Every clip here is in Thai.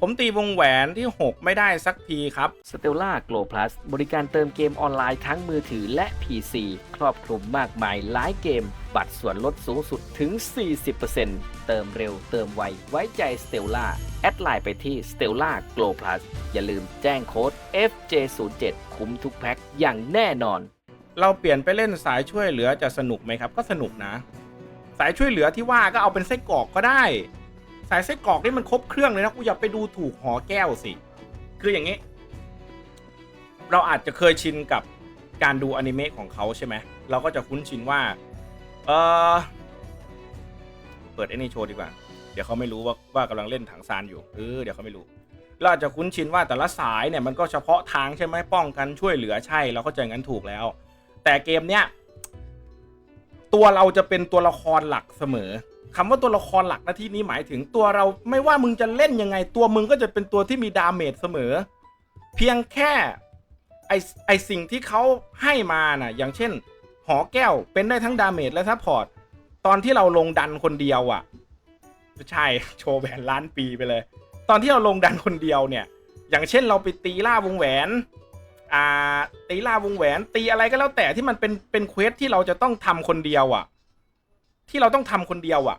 ผมตีวงแหวนที่ 6 ไม่ได้สักทีครับ s t e l l a Glow Plus บริการเติมเกมออนไลน์ทั้งมือถือและ PC ครอบคลุมมากมายหลายเกม บัตรส่วนลดสูงสุดถึง 40%เติมเร็วเติมไว ไว้ใจ Stella แอดไลน์ไปที่ Stella Glow Plus อย่าลืมแจ้งโค้ด FJ07 คุ้มทุกแพ็คอย่างแน่นอน เราเปลี่ยนไปเล่นสายช่วยเหลือจะสนุกไหมครับ ก็สนุกนะ สายช่วยเหลือที่ว่าก็เอาเป็นไส้กรอกก็ได้ สายไส้กรอกนี่มันครบเครื่องเลยนะกูอย่าไปดูถูกหอแก้วสิ คืออย่างนี้ เราอาจจะเคยชินกับการดูอนิเมะของเขาใช่ไหมเราก็จะคุ้นชินว่า เออเปิดไอ้นี่โชว์ดีกว่า เดี๋ยวเขาไม่รู้ว่าว่ากำลังเล่นถังซานอยู่เออเดี๋ยวเขาไม่รู้ เราอาจจะคุ้นชินว่าแต่ละสายเนี่ยมันก็เฉพาะทางใช่ไหมป้องกันช่วยเหลือใช่เราเข้าใจงั้นถูกแล้ว แต่เกมเนี้ยตัวเราจะเป็นตัวละครหลักเสมอ คำว่าตัวละครหลักหน้าที่นี้หมายถึงตัวเราไม่ว่ามึงจะเล่นยังไง ตัวมึงก็จะเป็นตัวที่มีดาเมจเสมอ เพียงแค่ไอไอสิ่งที่เขาให้มาน่ะ อย่างเช่น หอแก้วเป็นได้ทั้งดาเมจและซัพพอร์ตตอนที่เราลงดันคนเดียวอะ่ะไม่ใช่โชว์แหวนล้านปีไปเลย ตอนที่เราลงดันคนเดียวเนี่ย อย่างเช่นเราไปตีล่าวงแหวนอ่าตีล่าวงแหวนตีอะไรก็แล้วแต่ที่มันเป็นเป็นเควสที่เราจะต้องทำคนเดียวอะ่ะ ที่เราต้องทำคนเดียวอะ่ะ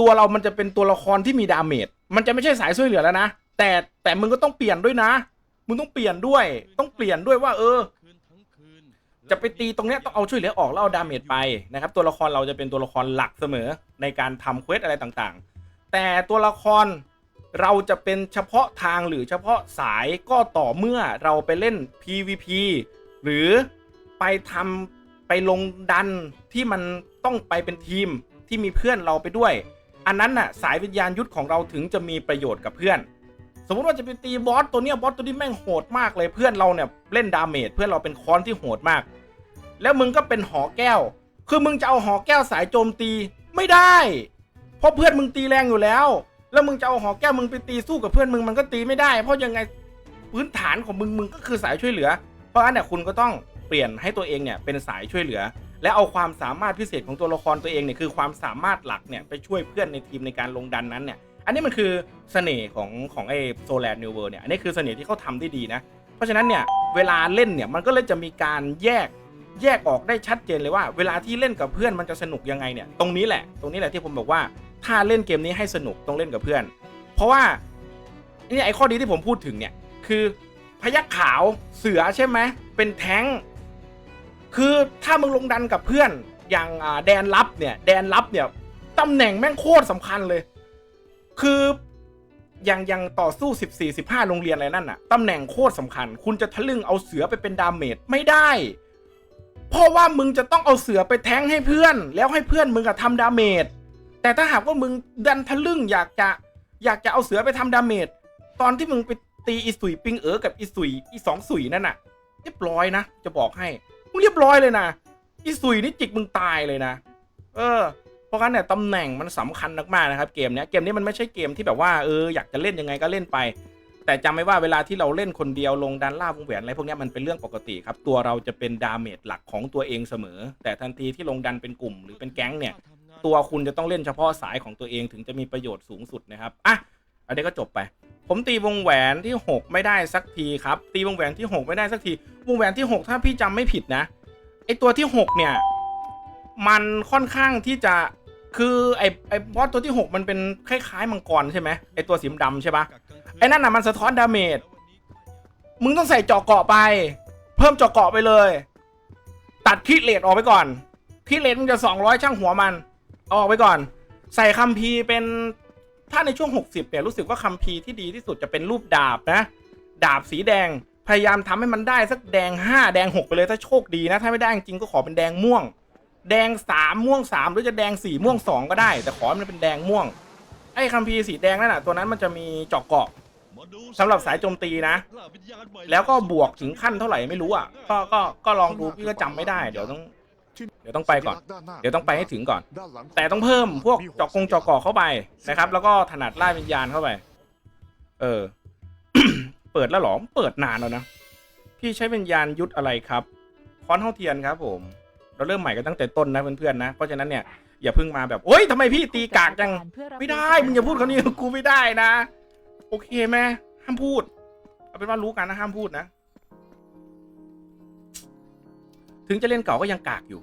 ตัวเรามันจะเป็นตัวละครที่มีดาเมจมันจะไม่ใช่สายช่วยเหลือแล้วนะแต่แต่มึงก็ต้องเปลี่ยนด้วยนะ มึงต้องเปลี่ยนด้วย ต้องเปลี่ยนด้วยว่า เออ จะไปตีตรงเนี้ยต้องเอาช่วยเหลือออกแล้วเอาดาเมจไปนะครับ ตัวละครเราจะเป็นตัวละครหลักเสมอในการทำเควสอะไรต่างๆ แต่ตัวละครเราจะเป็นเฉพาะทางหรือเฉพาะสายก็ต่อเมื่อเราไปเล่น PVP หรือไปทำไปลงดันที่มันต้องไปเป็นทีมที่มีเพื่อนเราไปด้วย อันนั้นน่ะสายวิญญาณยุทธของเราถึงจะมีประโยชน์กับเพื่อน สมมติว่าจะไปตีบอสตัวเนี้ยบอสตัวนี้แม่งโหดมากเลยเพื่อนเราเนี่ยเล่นดาเมจเพื่อนเราเป็นค้อนที่โหดมาก แล้วมึงก็เป็นหอแก้ว คือมึงจะเอาหอแก้วสายโจมตีไม่ได้ เพราะเพื่อนมึงตีแรงอยู่แล้ว แล้วมึงจะเอาหอแก้วมึงไปตีสู้กับเพื่อนมึงมันก็ตีไม่ได้ เพราะยังไงพื้นฐานของมึงมึงก็คือสายช่วยเหลือ เพราะฉะนั้นเนี่ยคุณก็ต้องเปลี่ยนให้ตัวเองเนี่ยเป็นสายช่วยเหลือ และเอาความสามารถพิเศษของตัวละครตัวเองเนี่ยคือความสามารถหลักเนี่ยไปช่วยเพื่อนในทีมในการลงดันนั้นเนี่ยอันนี้มันคือเสน่ห์ของของไอ้โซแลนด์นิวเวิร์เนี่ยอันนี้คือเสน่ห์ที่เขาทำได้ดีนะ เพราะฉะนั้นเนี่ยเวลาเล่นเนี่ยมันก็เลยจะมีการแยกแยกออกได้ชัดเจนเลยว่า เวลาที่เล่นกับเพื่อนมันจะสนุกยังไงเนี่ยตรงนี้แหละตรงนี้แหละที่ผมบอกว่าถ้าเล่นเกมนี้ให้สนุกต้องเล่นกับเพื่อน เพราะว่านี่ไอ้ข้อดีที่ผมพูดถึงเนี่ยคือพยักขาวเสือใช่ไหมเป็นแท้ง คือถ้ามึงลงดันกับเพื่อนอย่างแดนลับเนี่ยแดนลับเนี่ยตำแหน่งแม่งโคตรสำคัญเลย คืออย่างอย่างต่อสู้ 14 15 โรงเรียนอะไรนั่นน่ะตำแหน่งโคตรสำคัญ คุณจะทะลึ่งเอาเสือไปเป็นดาเมจไม่ได้ เพราะว่ามึงจะต้องเอาเสือไปแทงให้เพื่อน แล้วให้เพื่อนมึงอะทำดาเมจแต่ถ้าหากว่ามึงดันทะลึ่งอยากจะอยากจะเอาเสือไปทำดาเมจตอนที่มึงไปตีอีสุยปิงเอ๋อกับอีสุยอีสองสุยนั่นน่ะเรียบร้อยนะ จะบอกให้ มึงเรียบร้อยเลยนะอีสุยนี่จิกมึงตายเลยนะ เออ เพราะงั้นเนี่ยตำแหน่งมันสำคัญมากๆนะครับ เกมเนี้ยเกมนี้มันไม่ใช่เกมที่แบบว่าเอออยากจะเล่นยังไงก็เล่นไป แต่จำไว้ว่าเวลาที่เราเล่นคนเดียวลงดันล่าวงแหวนอะไรพวกนี้มันเป็นเรื่องปกติครับ ตัวเราจะเป็นดาเมจหลักของตัวเองเสมอ แต่ทันทีที่ลงดันเป็นกลุ่มหรือเป็นแก๊งเนี่ยตัวคุณจะต้องเล่นเฉพาะสายของตัวเองถึงจะมีประโยชน์สูงสุดนะครับ อะ อันนี้ก็จบไป ผมตีวงแหวนที่ 6 ไม่ได้สักทีครับ ตีวงแหวนที่ 6 ไม่ได้สักที วงแหวนที่ 6 ถ้าพี่จำไม่ผิดนะไอตัวที่ 6 เนี่ย มันค่อนข้างที่จะคือไอไอบอสตัวที่ 6 มันเป็นคล้ายๆมังกรใช่ไหมไอตัวสีดำใช่ปะไอนั่นน่ะมันสะท้อนดาเมจมึงต้องใส่เจาะเกาะไป เพิ่มเจาะเกาะไปเลย ตัดคิดเลทออกไปก่อนคิดเลทมึงจะ 200 ช่างหัวมันเอาออกไปก่อน ใส่คัมภีเป็น ถ้าในช่วง 60เนี่ยรู้สึกว่าคัมภีร์ที่ดีที่สุดจะเป็นรูปดาบนะ ดาบสีแดงพยายามทำให้มันได้สักแดง 5 แดง 6 ไปเลยถ้าโชคดีนะ ถ้าไม่ได้จริงก็ขอเป็นแดงม่วง แดง 3 ม่วง 3 หรือจะแดง 4 ม่วง 2 ก็ได้ แต่ขอให้มันเป็นแดงม่วง ไอ้คัมภีร์สีแดงนั่นน่ะตัวนั้นมันจะมีจาะเกาะสำหรับสายโจมตีนะ แล้วก็บวกถึงขั้นเท่าไหร่ไม่รู้อะก็ก็ก็ลองดูพี่ก็จำไม่ได้เดี๋ยวต้อง เดี๋ยวต้องไปก่อน เดี๋ยวต้องไปให้ถึงก่อน แต่ต้องเพิ่มพวกจอกกงจอกก่อเข้าไปนะครับ แล้วก็ถนัดล่าวิญญาณเข้าไป เออ เปิดแล้วเหรอเปิดนานแล้วนะ พี่ใช้วิญญาณยุทธอะไรครับค้อนเท่าเทียนครับ ผม เราเริ่มใหม่กันตั้งแต่ต้นนะเพื่อนๆนะ เพราะฉะนั้นเนี่ยอย่าเพิ่งมาแบบโอ๊ยทำไมพี่ตีกากจัง ไม่ได้ มึงอย่าพูดคำนี้กับกูไม่ได้นะ โอเคไหมห้ามพูด เอาเป็นว่ารู้กันนะห้ามพูดนะ ถึงจะเล่นเก่าก็ยังกากอยู่